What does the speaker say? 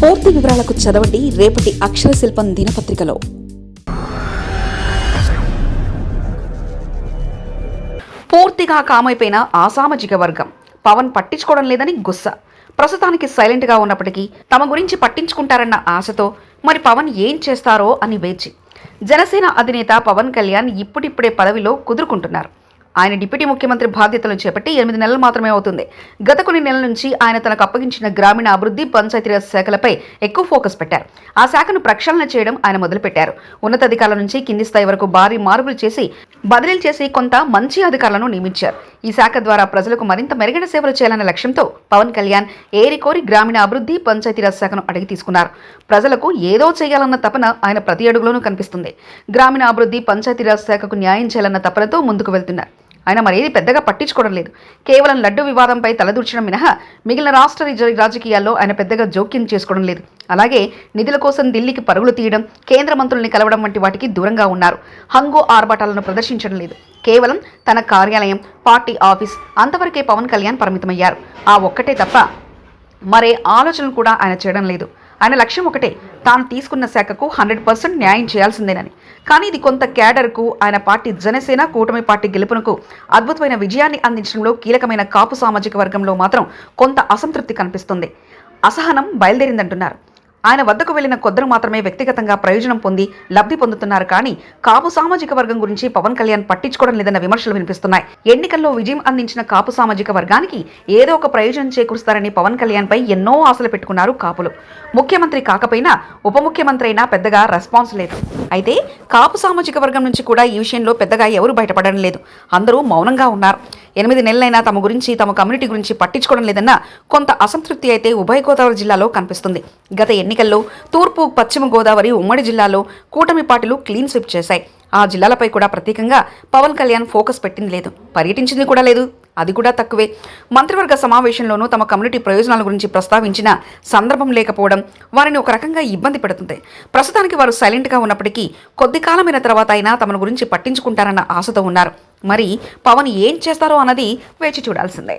పూర్తి వివరాలకు చదవండి రేపటి అక్షర శిల్పం దినపత్రికలో. పూర్తిగా కామైపోయిన అసామాజిక వర్గం. పవన్ పట్టించుకోవడం లేదని గుస్స. ప్రస్తుతానికి సైలెంట్గా ఉన్నప్పటికీ తమ గురించి పట్టించుకుంటారన్న ఆశతో మరి పవన్ ఏం చేస్తారో అని వేచి. జనసేన అధినేత పవన్ కళ్యాణ్ ఇప్పుడిప్పుడే పదవిలో కుదురుకుంటున్నారు. ఆయన డిప్యూటీ ముఖ్యమంత్రి బాధ్యతలు చేపట్టి ఎనిమిది నెలలు మాత్రమే అవుతుంది. గత కొన్ని నెలల నుంచి ఆయన తనకు అప్పగించిన గ్రామీణ అభివృద్ధి పంచాయతీరాజ్ శాఖలపై ఎక్కువ ఫోకస్ పెట్టారు. ఆ శాఖను ప్రక్షాళన చేయడం ఆయన మొదలుపెట్టారు. ఉన్నతాధికారుల నుంచి కింది స్థాయి వరకు భారీ మార్పులు చేసి బదిలీలు చేసి కొంత మంచి అధికారులను నియమించారు. ఈ శాఖ ద్వారా ప్రజలకు మరింత మెరుగైన సేవలు చేయాలనే లక్ష్యంతో పవన్ కళ్యాణ్ ఏరికోరి గ్రామీణ అభివృద్ధి పంచాయతీరాజ్ శాఖను అడిగి తీసుకున్నారు. ప్రజలకు ఏదో చేయాలన్న తపన ఆయన ప్రతి అడుగులోనూ కనిపిస్తుంది. గ్రామీణ అభివృద్ధి పంచాయతీరాజ్ శాఖకు న్యాయం చేయాలన్న తపనతో ముందుకు వెళ్తున్నారు. ఆయన మరేది పెద్దగా పట్టించుకోవడం లేదు. కేవలం లడ్డు వివాదంపై తలదూర్చడం మినహా మిగిలిన రాష్ట్ర రాజకీయాల్లో ఆయన పెద్దగా జోక్యం చేసుకోవడం లేదు. అలాగే నిధుల కోసం ఢిల్లీకి పరుగులు తీయడం కేంద్ర మంత్రుల్ని కలవడం వంటి వాటికి దూరంగా ఉన్నారు. హంగు ఆర్భాటాలను ప్రదర్శించడం లేదు. కేవలం తన కార్యాలయం పార్టీ ఆఫీస్ అంతవరకే పవన్ కళ్యాణ్ పరిమితమయ్యారు. ఆ ఒక్కటే తప్ప మరే ఆలోచనలు కూడా ఆయన చేయడం లేదు. ఆయన లక్ష్యం ఒకటే తాను తీసుకున్న శాఖకు హండ్రెడ్ పర్సెంట్ న్యాయం చేయాల్సిందేనని. కానీ ఇది కొంత క్యాడర్కు ఆయన పార్టీ జనసేన కూటమి పార్టీ గెలుపునకు అద్భుతమైన విజయాన్ని అందించడంలో కీలకమైన కాపు సామాజిక వర్గంలో మాత్రం కొంత అసంతృప్తి కనిపిస్తుంది. అసహనం బయలుదేరిందంటున్నారు. ఆయన వద్దకు వెళ్ళిన కొద్దరు మాత్రమే వ్యక్తిగతంగా ప్రయోజనం పొంది లబ్ధి పొందుతున్నారు కానీ కాపు సామాజిక వర్గం గురించి పవన్ కళ్యాణ్ పట్టించుకోవడం లేదన్న విమర్శలు వినిపిస్తున్నాయి. ఎన్నికల్లో విజయం అందించిన కాపు సామాజిక వర్గానికి ఏదో ఒక ప్రయోజనం చేకూరుస్తారని పవన్ కళ్యాణ్ పై ఎన్నో ఆశలు పెట్టుకున్నారు కాపులు. ముఖ్యమంత్రి కాకపోయినా ఉప ముఖ్యమంత్రి అయినా పెద్దగా రెస్పాన్స్ లేదు. అయితే కాపు సామాజిక వర్గం నుంచి కూడా ఈ విషయంలో పెద్దగా ఎవరు బయటపడడం లేదు. అందరూ మౌనంగా ఉన్నారు. ఎనిమిది నెలలైనా తమ గురించి తమ కమ్యూనిటీ గురించి పట్టించుకోవడం లేదన్న కొంత అసంతృప్తి అయితే ఉభయ గోదావరి జిల్లాలో కనిపిస్తుంది. గత ఎన్ని ఎన్నికల్లో తూర్పు పశ్చిమ గోదావరి ఉమ్మడి జిల్లాలో కూటమి పార్టీలు క్లీన్ స్విప్ చేశాయి. ఆ జిల్లాలపై కూడా ప్రత్యేకంగా పవన్ కళ్యాణ్ ఫోకస్ పెట్టింది లేదు. పర్యటించింది కూడా లేదు. అది కూడా తక్కువే. మంత్రివర్గ సమావేశంలోనూ తమ కమ్యూనిటీ ప్రయోజనాల గురించి ప్రస్తావించిన సందర్భం లేకపోవడం వారిని ఒక రకంగా ఇబ్బంది పెడుతుంది. ప్రస్తుతానికి వారు సైలెంట్గా ఉన్నప్పటికీ కొద్ది కాలమైన తర్వాత అయినా తమను గురించి పట్టించుకుంటారన్న ఆశతో ఉన్నారు. మరి పవన్ ఏం చేస్తారో అన్నది వేచి చూడాల్సిందే.